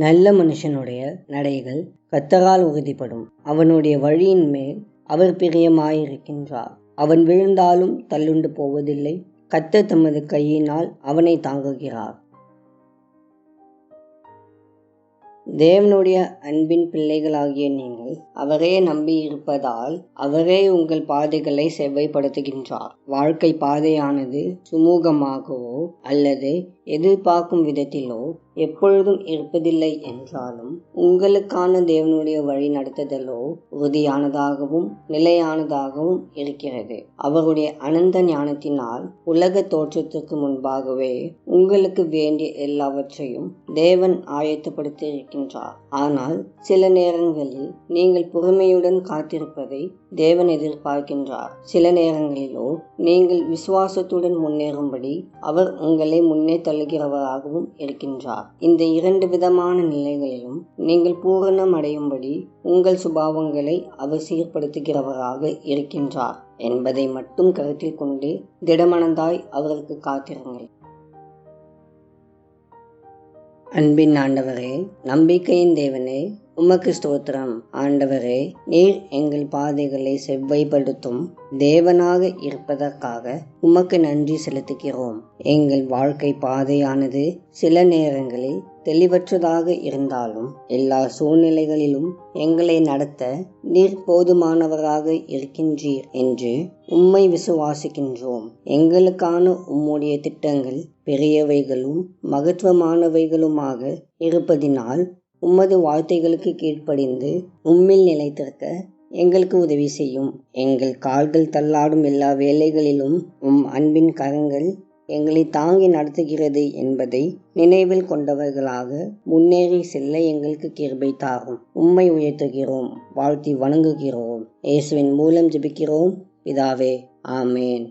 நல்ல மனுஷனுடைய நடைகள் கத்தரால் உறுதிப்படும். அவனுடைய வழியின் மேல் அவர் பிரியமாயிருக்கின்றார். அவன் விழுந்தாலும் தள்ளுண்டு போவதில்லை. கத்த தமது கையினால் அவனை தாங்குகிறார். தேவனுடைய அன்பின் பிள்ளைகளாகிய நீங்கள் அவரே நம்பி இருப்பதால் அவரே உங்கள் பாதைகளை செவ்வைப்படுத்துகின்றார். வாழ்க்கை பாதையானது சுமூகமாகவோ அல்லது எதிர்பார்க்கும் விதத்திலோ எப்பொழுதும் இருப்பதில்லை என்றாலும் உங்களுக்கான தேவனுடைய வழி நடத்துதலோ உறுதியானதாகவும் நிலையானதாகவும் இருக்கிறது. அவருடைய அனந்த ஞானத்தினால் உலக தோற்றத்துக்கு முன்பாகவே உங்களுக்கு வேண்டிய எல்லாவற்றையும் தேவன் ஆயத்தப்படுத்தி இருக்கின்றார் ஆனால் சில நேரங்களில் நீங்கள் பொறுமையுடன் காத்திருப்பதை தேவன் எதிர்பார்க்கின்றார். சில நேரங்களிலோ நீங்கள் விசுவாசத்துடன் முன்னேறும்படி அவர் உங்களை முன்னே தள்ளுகிறவராகவும் இருக்கின்றார். இந்த இரண்டு விதமான நிலைகளிலும் நீங்கள் பூரணம் அடையும்படி உங்கள் சுபாவங்களை அவர் சீர்படுத்துகிறவராக இருக்கின்றார் என்பதை மட்டும் கருத்தில் கொண்டு திடமனதாய் அவருக்கு காத்திருங்கள். அன்பின் ஆண்டவரே நம்பிக்கையின் தேவனே உமக்கு ஸ்தோத்திரம். ஆண்டவரே நீர் எங்கள் பாதைகளை செவ்வைப்படுத்தும் தேவனாக இருப்பதற்காக உமக்கு நன்றி செலுத்துகிறோம். எங்கள் வாழ்க்கை பாதையானது சில நேரங்களில் தெளிவற்றதாக இருந்தாலும் எல்லா சூழ்நிலைகளிலும் எங்களை நடத்த நீர் போதுமானவராக இருக்கின்றீர் என்று உம்மை விசுவாசிக்கின்றோம். எங்களுக்கான உம்முடைய திட்டங்கள் பெரியவைகளும் மகத்துவமானவைகளுமாக இருப்பதினால் உமது வார்த்தைகளுக்கு கீழ்ப்படிந்து உம்மில் நிலைத்திருக்க எங்களுக்கு உதவி செய்யும். எங்கள் கால்கள் தள்ளாடும் எல்லா வேலைகளிலும் உம் அன்பின் கரங்கள் எங்களை தாங்கி நடத்துகிறது என்பதை நினைவில் கொண்டவர்களாக முன்னேறி செல்ல எங்களுக்கு கிருபை தாரும். உம்மை உயர்த்துகிறோம் வாழ்த்தி வணங்குகிறோம். இயேசுவின் மூலம் ஜெபிக்கிறோம். பிதாவே ஆமேன்.